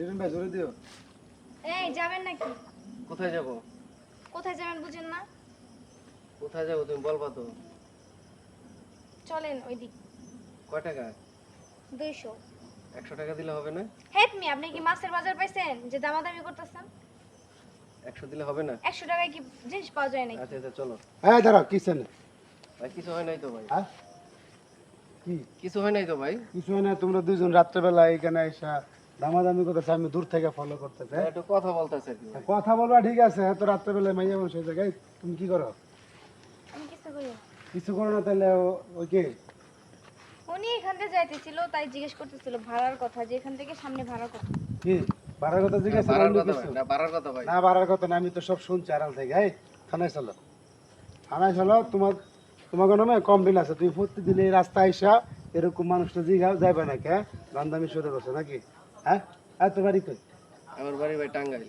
Reason ভাই জোরে দিও। এই যাবেন নাকি? কোথায় যাব? কোথায় যাবেন বুঝেন না? কোথায় যাব তুমি বলবা তো। চলেন ওই দিক কয় টাকা? দুইশো। একশো টাকা দিলে হবে না? হেট মি আপনি কি মাছের বাজার পাইছেন? যে দামাদামি করতেছেন? একশো দিলে হবে না? একশো টাকায় কি জিনিস পাওয়া যায় নাকি? আচ্ছা আচ্ছা চলো। হ্যাঁ দাঁড়াও কিসেন ভাই কিছু হয় নাই তো ভাই? হ্যাঁ? কি? কিছু হয় নাই তো ভাই? কিছু হয় না তোমরা দুজন রাত্রেবেলা এখানে এসা দামাদামি করতেছে আমি দূর থেকে ফলো করতেছে। একটু কথা বলতেছে। কথা বলবা ঠিক আছে তো মাইয়া মানুষ হয়ে যায় তুমি কি করো? কিছু না। করো না তাহলে ওই কে? উনি এখান থেকে যাইতেছিল তাই জিজ্ঞেস করতেছিল ভাড়ার কথা যে এখান থেকে সামনে ভাড়া কত কি? বাড়ার কথা জিজ্ঞাসা অন্য কথা ভাই না বাড়ার কথা ভাই। না বাড়ার কথা না আমি তো সব শুনছি আড়াল থেকে এই থানায় চলো। থানায় চলো তোমার তোমাকে নামে কমপ্লেন আছে তুমি প্রতিদিন এই রাস্তায় আইসা এরকম মানুষটা জিগা যাইবে না কে গান্দামি শুরু করছ নাকি? হ্যাঁ? হ্যাঁ তো বাড়ি কই? আমার বাড়ি ভাই টাঙ্গাইল।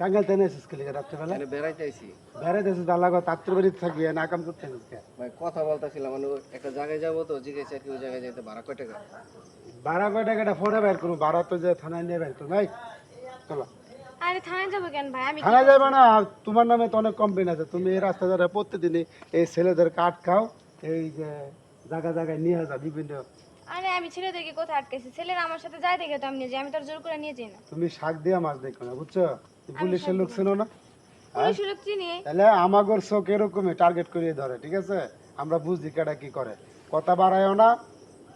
টাঙ্গাইল তেনে এসেছিস কেলিকে রাত্রেবেলা? বেড়াইতে আইছি। বেড়াইতে এসে দালা গো তাত্র বাড়ি থাকবি না কাম করতে ভাই কথা বলতেছিলাম মানে একটা জায়গায় যাব তো জিজ্ঞেস আর কি ওই জায়গায় যেতে ভাড়া কয় টাকা? ভাড়া কয় টাকাটা ফোনে বের করব ভাড়া তো যে থানায় নিয়ে বের করব ভাই। চলো। আরে থানায় যাব কেন ভাই? আমি থানায় যাবে না তোমার নামে তো অনেক কমপ্লেন আছে। তুমি এই রাস্তা ধরে প্রতিদিনই এই ছেলেদের কাঠ খাও এই যে জায়গা জায়গায় নিয়ে যাও বিভিন্ন আরে আমি ছেলে ছেলেদেরকে কোথায় আটকেছি ছেলেরা আমার সাথে যায় দেখে তো আমি নিয়ে যাই আমি তার জোর করে নিয়ে যাই না। তুমি শাক দিয়া মাছ দেখো না বুঝছ? পুলিশের লোক ছিল না? পুলিশ লোক চিনি। তাহলে আমাগর চোখ এরকমই টার্গেট করিয়ে ধরে ঠিক আছে? আমরা বুঝি কেটা কি করে। কথা বাড়ায়ও না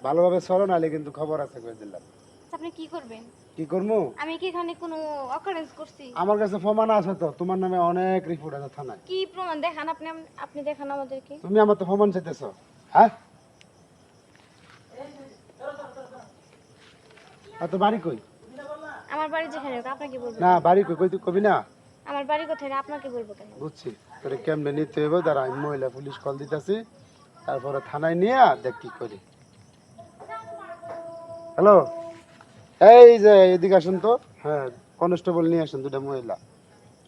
ভালোভাবে চলো নাহলে কিন্তু খবর আছে করে দিলাম। আচ্ছা, আপনি কি করবেন? কি করব আমি কি এখানে কোনো অকারেন্স করছি? আমার কাছে প্রমাণ আছে তো তোমার নামে অনেক রিপোর্ট আছে থানায়। কি প্রমাণ? দেখান আপনি আপনি দেখান আমাদেরকে। তুমি আমার তো প্রমাণ চাইতেছ হ্যাঁ? আর তো বাড়ি কই? আমার বাড়ি যেখানে হোক আপনাকে বলব না বাড়ি কই? কই তুই কবি না? আমার বাড়ি কোথায় আপনাকে বলব কেন? বুঝছি। তোরে কেমনে নিতে হবে দাঁড়া আমি মহিলা পুলিশ কল দিতেছি। তারপরে থানায় নিয়ে দেখ কি করি। হ্যালো এই যে এদিকে আসুন তো। হ্যাঁ কনস্টেবল নিয়ে আসুন দুটা মহিলা।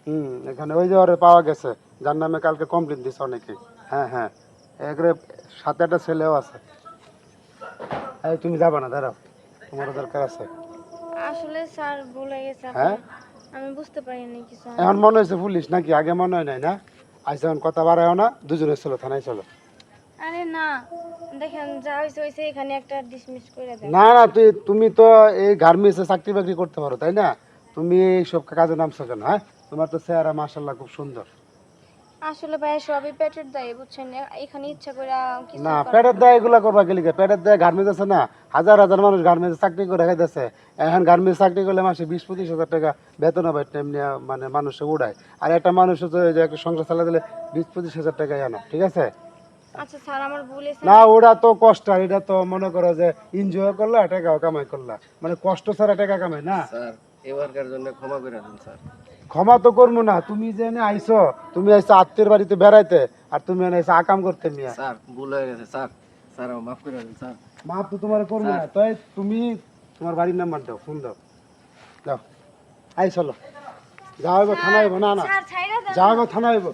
হুম এখানে ওই যে ওরে পাওয়া গেছে। যার নামে কালকে কমপ্লেন দিছে অনেকে হ্যাঁ হ্যাঁ। একরে সাত আটটা ছেলেও আছে। তুমি যাবা না দাঁড়াও। তোমারও দরকার আছে? আসলে স্যার বলে গেছে হ্যাঁ? আমি বুঝতে পারিনি কিছু। এখন মনে হয়েছে পুলিশ নাকি? আগে মনে হয় নাই না? আজ এখন কথা বাড়ায় না দুজনে চলো থানায় চলো। আরে না দেখেন যা হয়েছে হয়েছে এখানে একটা ডিসমিস করে দেন। না না তুই তুমি তো এই গার্মেন্টসে চাকরি বাকরি করতে পারো তাই না? তুমি সব কাজে নামছো কেন হ্যাঁ? তোমার তো চেহারা মাসাল্লাহ খুব সুন্দর। আসলে ভাই সবই পেটের দায় বুঝছেন? এখানে ইচ্ছা করে কিছু না পেটের দেয় এগুলা করবা গেলি পেটের দেয় গার্মেন্টস আছে না? হাজার হাজার মানুষ গার্মেন্টস চাকরি করে খাইতেছে। এখন গার্মেন্টস চাকরি করলে মাসে বিশ পঁচিশ হাজার টাকা বেতন হবে এমনি মানে মানুষে উড়ায়। আর একটা মানুষ হচ্ছে যে একটা সংসার চালা দিলে বিশ পঁচিশ হাজার টাকা আনো ঠিক আছে? আচ্ছা স্যার আমার ভুল না ওটা তো কষ্ট এটা তো মনে করো যে এনজয় করলা টাকাও কামাই করলা। মানে কষ্ট ছাড়া টাকা কামাই না? স্যার এবারকার জন্য ক্ষমা করে দিন স্যার। ক্ষমা তো করব না। তুমি যে এনে আইছো তুমি আইছো আত্মীয় বাড়িতে বেড়াইতে আর তুমি এনে আইছো আকাম করতে মিয়া। স্যার ভুল হয়ে গেছে স্যার। স্যার মাফ করে দিন স্যার। মাফ তো তোমার করব না। তাই তুমি তোমার বাড়ির নাম্বার দাও ফোন দাও। দাও আই চলো। যাও থানা হইব না না। স্যার ছাইরা দেন যাও থানা হইব